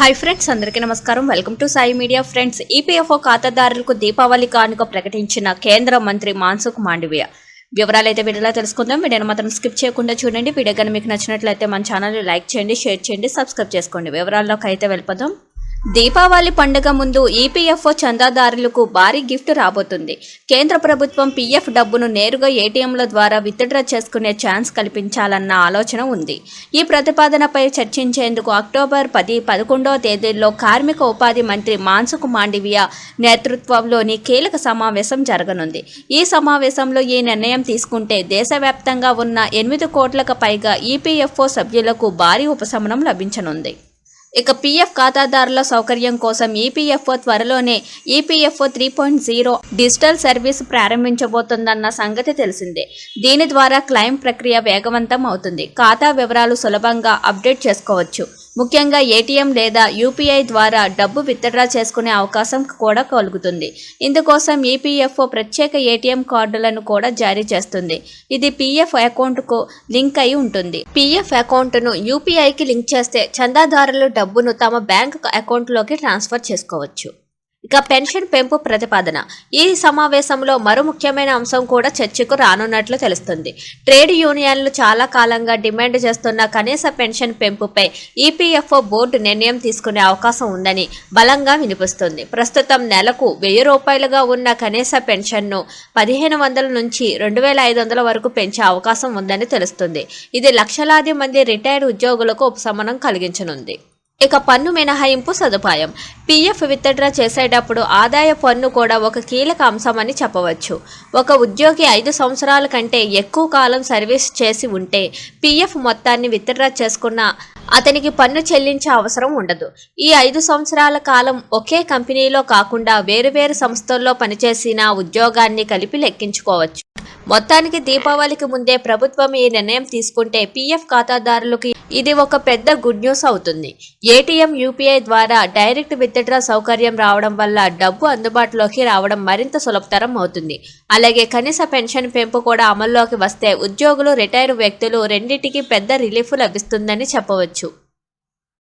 Hi friends అందరికీ నమస్కారం. Welcome to Sai media friends EPFO ఖాతాదారులకు దీపావళి కానుక ప్రకటించిన కేంద్ర మంత్రి మాన్సుఖ్ మాండవీయ. వివరాలు అయితే వీడియోలో తెలుసుకుందాం. వీడియోని మాత్రం స్కిప్ చేయకుండా చూడండి. వీడియో కానీ మీకు నచ్చినట్లయితే మన ఛానల్ లైక్ చేయండి షేర్ చేయండి సబ్స్క్రైబ్ చేసుకోండి. వివరాల్లోకి అయితే వెళ్ళిపోదాం. దీపావళి పండుగ ముందు ఈపీఎఫ్ఓ చందాదారులకు భారీ గిఫ్ట్ రాబోతుంది. కేంద్ర ప్రభుత్వం పీఎఫ్ డబ్బును నేరుగా ఏటీఎంల ద్వారా విత్డ్రా చేసుకునే ఛాన్స్ కల్పించాలన్న ఆలోచన ఉంది. ఈ ప్రతిపాదనపై చర్చించేందుకు అక్టోబర్ పది పదకొండవ తేదీల్లో కార్మిక ఉపాధి మంత్రి మాన్సుఖ్ మాండవియా నేతృత్వంలోని కీలక సమావేశం జరగనుంది. ఈ సమావేశంలో ఈ నిర్ణయం తీసుకుంటే దేశవ్యాప్తంగా ఉన్న ఎనిమిది కోట్లకు పైగా ఈపీఎఫ్ఓ సభ్యులకు భారీ ఉపశమనం లభించనుంది. ఇక పీఎఫ్ ఖాతాదారుల సౌకర్యం కోసం ఈపీఎఫ్ఓ త్వరలోనే EPFO three point zero digital service ప్రారంభించబోతుందన్న సంగతి తెలిసిందే. దీని ద్వారా క్లెయిమ్ ప్రక్రియ వేగవంతం అవుతుంది. ఖాతా వివరాలు సులభంగా అప్డేట్ చేసుకోవచ్చు. ముఖ్యంగా ఏటీఎం లేదా యూపీఐ ద్వారా డబ్బు విత్డ్రా చేసుకునే అవకాశం కూడా కలుగుతుంది. ఇందుకోసం ఈపీఎఫ్ఓ ప్రత్యేక ఏటీఎం కార్డులను కూడా జారీ చేస్తుంది. ఇది పీఎఫ్ అకౌంట్కు లింక్ అయి ఉంటుంది. పీఎఫ్ అకౌంట్ను యూపీఐకి లింక్ చేస్తే చందాదారులు డబ్బును తమ బ్యాంక్ అకౌంట్లోకి ట్రాన్స్ఫర్ చేసుకోవచ్చు. ఇక పెన్షన్ పెంపు ప్రతిపాదన. ఈ సమావేశంలో మరో ముఖ్యమైన అంశం కూడా చర్చకు రానున్నట్లు తెలుస్తుంది. ట్రేడ్ యూనియన్లు చాలా కాలంగా డిమాండ్ చేస్తున్న కనీస పెన్షన్ పెంపుపై ఈపీఎఫ్ఓ బోర్డు నిర్ణయం తీసుకునే అవకాశం ఉందని బలంగా వినిపిస్తుంది. ప్రస్తుతం నెలకు వెయ్యి రూపాయలుగా ఉన్న కనీస పెన్షన్ను పదిహేను వందల నుంచి రెండు వేల ఐదు వందల వరకు పెంచే అవకాశం ఉందని తెలుస్తుంది. ఇది లక్షలాది మంది రిటైర్డ్ ఉద్యోగులకు ఉపశమనం కలిగించనుంది. ఇక పన్ను మినహాయింపు సదుపాయం. పీఎఫ్ విత్డ్రా చేసేటప్పుడు ఆదాయ పన్ను కూడా ఒక కీలక అంశమని చెప్పవచ్చు. ఒక ఉద్యోగి ఐదు సంవత్సరాల కంటే ఎక్కువ కాలం సర్వీస్ చేసి ఉంటే పీఎఫ్ మొత్తాన్ని విత్డ్రా చేసుకున్న అతనికి పన్ను చెల్లించే అవసరం ఉండదు. ఈ ఐదు సంవత్సరాల కాలం ఒకే కంపెనీలో కాకుండా వేరువేరు సంస్థల్లో పనిచేసిన ఉద్యోగాన్ని కలిపి లెక్కించుకోవచ్చు. మొత్తానికి దీపావళికి ముందే ప్రభుత్వం ఈ నిర్ణయం తీసుకుంటే పీఎఫ్ ఖాతాదారులకు ఇది ఒక పెద్ద గుడ్ న్యూస్ అవుతుంది. ఏటీఎం యూపీఐ ద్వారా డైరెక్ట్ విత్డ్రా సౌకర్యం రావడం వల్ల డబ్బు అందుబాటులోకి రావడం మరింత సులభతరం అవుతుంది. అలాగే కనీస పెన్షన్ పెంపు కూడా అమల్లోకి వస్తే ఉద్యోగులు రిటైర్ వ్యక్తులు రెండింటికి పెద్ద రిలీఫ్ లభిస్తుందని చెప్పవచ్చు.